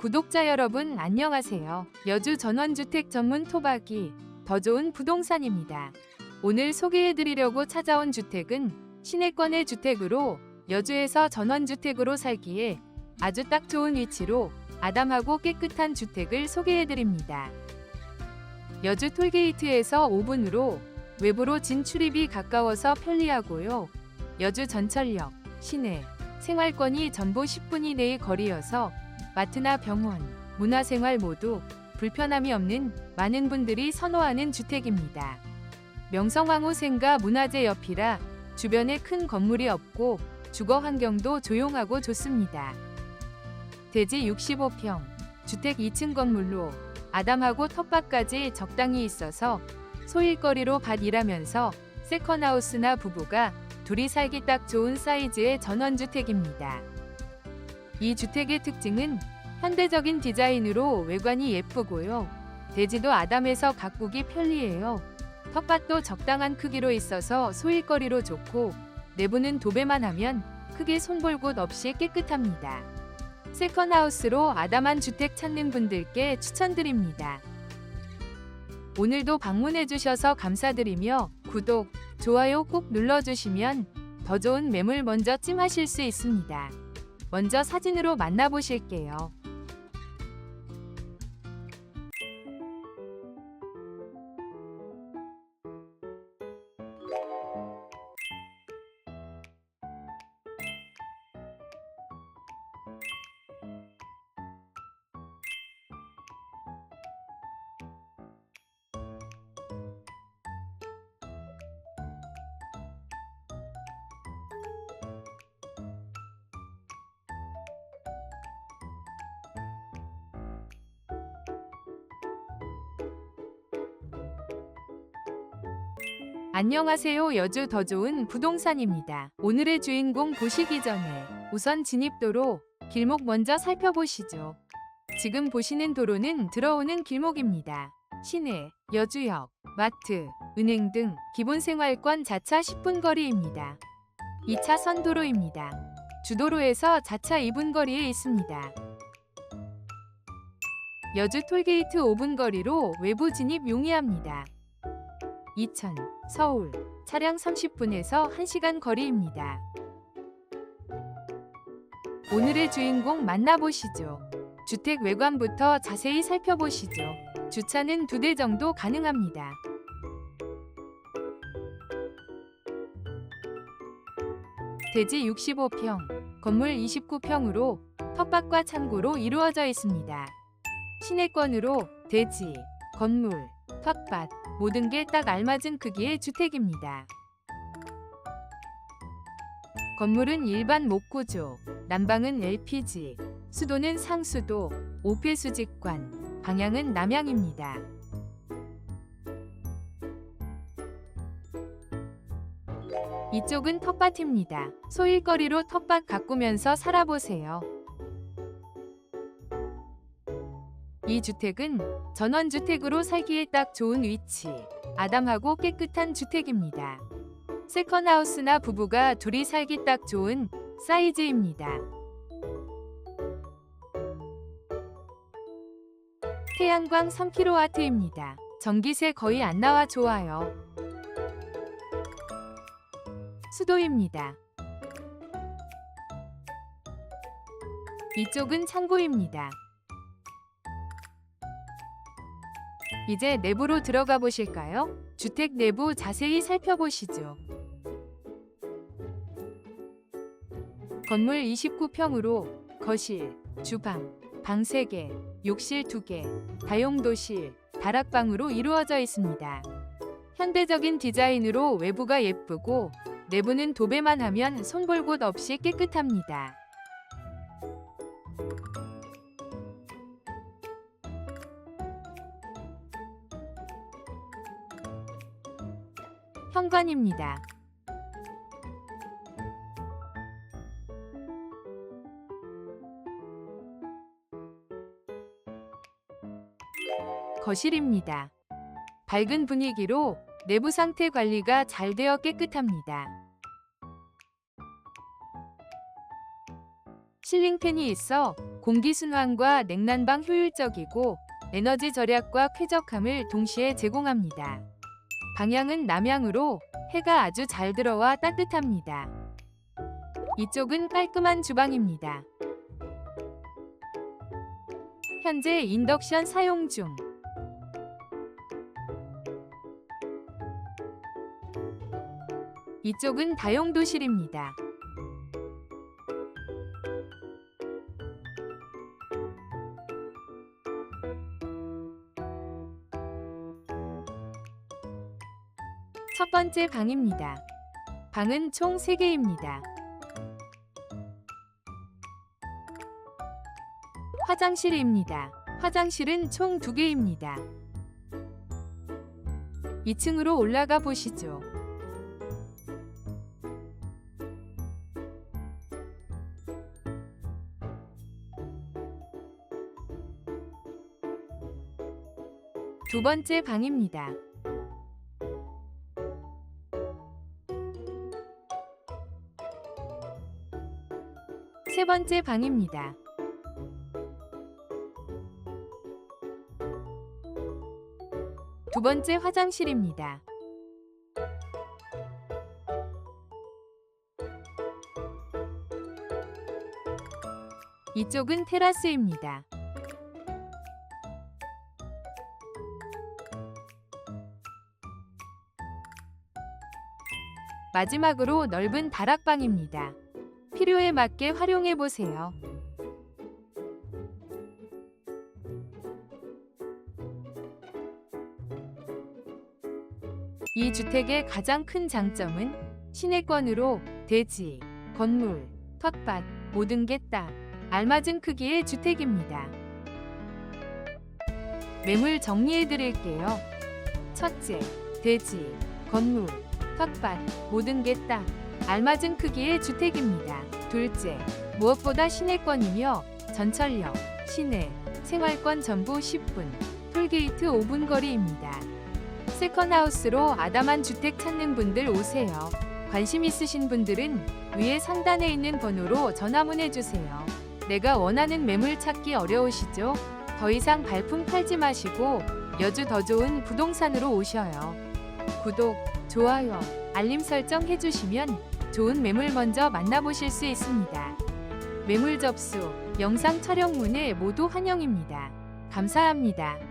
구독자 여러분 안녕하세요. 여주 전원주택 전문 토박이 더 좋은 부동산입니다. 오늘 소개해드리려고 찾아온 주택은 시내권의 주택으로 여주에서 전원주택으로 살기에 아주 딱 좋은 위치로 아담하고 깨끗한 주택을 소개해드립니다. 여주 톨게이트에서 5분으로 외부로 진출입이 가까워서 편리하고요. 여주 전철역, 시내, 생활권이 전부 10분 이내의 거리여서 마트나 병원, 문화생활 모두 불편함이 없는 많은 분들이 선호하는 주택입니다. 명성황후생가 문화재 옆이라 주변에 큰 건물이 없고 주거 환경도 조용하고 좋습니다. 대지 65평, 주택 2층 건물로 아담하고 텃밭까지 적당히 있어서 소일거리로 밭 일하면서 세컨하우스나 부부가 둘이 살기 딱 좋은 사이즈의 전원주택입니다. 이 주택의 특징은 현대적인 디자인으로 외관이 예쁘고요. 대지도 아담해서 가꾸기 편리해요. 텃밭도 적당한 크기로 있어서 소일거리로 좋고 내부는 도배만 하면 크게 손볼 곳 없이 깨끗합니다. 세컨하우스로 아담한 주택 찾는 분들께 추천드립니다. 오늘도 방문해 주셔서 감사드리며 구독, 좋아요 꼭 눌러주시면 더 좋은 매물 먼저 찜하실 수 있습니다. 먼저 사진으로 만나보실게요. 안녕하세요. 여주 더 좋은 부동산입니다. 오늘의 주인공 보시기 전에 우선 진입도로 길목 먼저 살펴보시죠. 지금 보시는 도로는 들어오는 길목입니다. 시내, 여주역, 마트, 은행 등 기본 생활권 자차 10분 거리입니다. 2차선 도로입니다. 주도로에서 자차 2분 거리에 있습니다. 여주 톨게이트 5분 거리로 외부 진입 용이합니다. 이천, 서울, 차량 30분에서 1시간 거리입니다. 오늘의 주인공 만나보시죠. 주택 외관부터 자세히 살펴보시죠. 주차는 두 대 정도 가능합니다. 대지 65평, 건물 29평으로 텃밭과 창고로 이루어져 있습니다. 시내권으로 대지, 건물, 텃밭, 모든 게 딱 알맞은 크기의 주택입니다. 건물은 일반 목구조, 난방은 LPG, 수도는 상수도, 오폐수직관, 방향은 남향입니다. 이쪽은 텃밭입니다. 소일거리로 텃밭 가꾸면서 살아보세요. 이 주택은 전원주택으로 살기에 딱 좋은 위치, 아담하고 깨끗한 주택입니다. 세컨하우스나 부부가 둘이 살기 딱 좋은 사이즈입니다. 태양광 3kW입니다. 전기세 거의 안 나와 좋아요. 수도입니다. 이쪽은 창고입니다. 이제 내부로 들어가 보실까요? 주택 내부 자세히 살펴보시죠. 건물 29평으로 거실, 주방, 방 3개, 욕실 2개, 다용도실, 다락방으로 이루어져 있습니다. 현대적인 디자인으로 외부가 예쁘고 내부는 도배만 하면 손볼 곳 없이 깨끗합니다. 현관입니다. 거실입니다. 밝은 분위기로 내부 상태 관리가 잘 되어 깨끗합니다. 실링팬이 있어 공기 순환과 냉난방 효율적이고 에너지 절약과 쾌적함을 동시에 제공합니다. 방향은 남향으로 해가 아주 잘 들어와 따뜻합니다. 이쪽은 깔끔한 주방입니다. 현재 인덕션 사용 중. 이쪽은 다용도실입니다. 첫 번째 방입니다. 방은 총 3개입니다. 화장실입니다. 화장실은 총 2개입니다. 2층으로 올라가 보시죠. 두 번째 방입니다. 세 번째 방입니다. 두 번째 화장실입니다. 이쪽은 테라스입니다. 마지막으로 넓은 다락방입니다. 필요에 맞게 활용해 보세요. 이 주택의 가장 큰 장점은 시내권으로 대지, 건물, 텃밭 모든 게 딱 알맞은 크기의 주택입니다. 매물 정리해 드릴게요. 첫째, 대지, 건물, 텃밭 모든 게 딱 알맞은 크기의 주택입니다. 둘째, 무엇보다 시내권이며 전철역, 시내, 생활권 전부 10분, 톨게이트 5분 거리입니다. 세컨하우스로 아담한 주택 찾는 분들 오세요. 관심 있으신 분들은 위에 상단에 있는 번호로 전화 문해 주세요. 내가 원하는 매물 찾기 어려우시죠? 더 이상 발품 팔지 마시고 여주 더 좋은 부동산으로 오셔요. 구독, 좋아요, 알림 설정 해주시면 좋은 매물 먼저 만나보실 수 있습니다. 매물 접수, 영상 촬영 문의 모두 환영입니다. 감사합니다.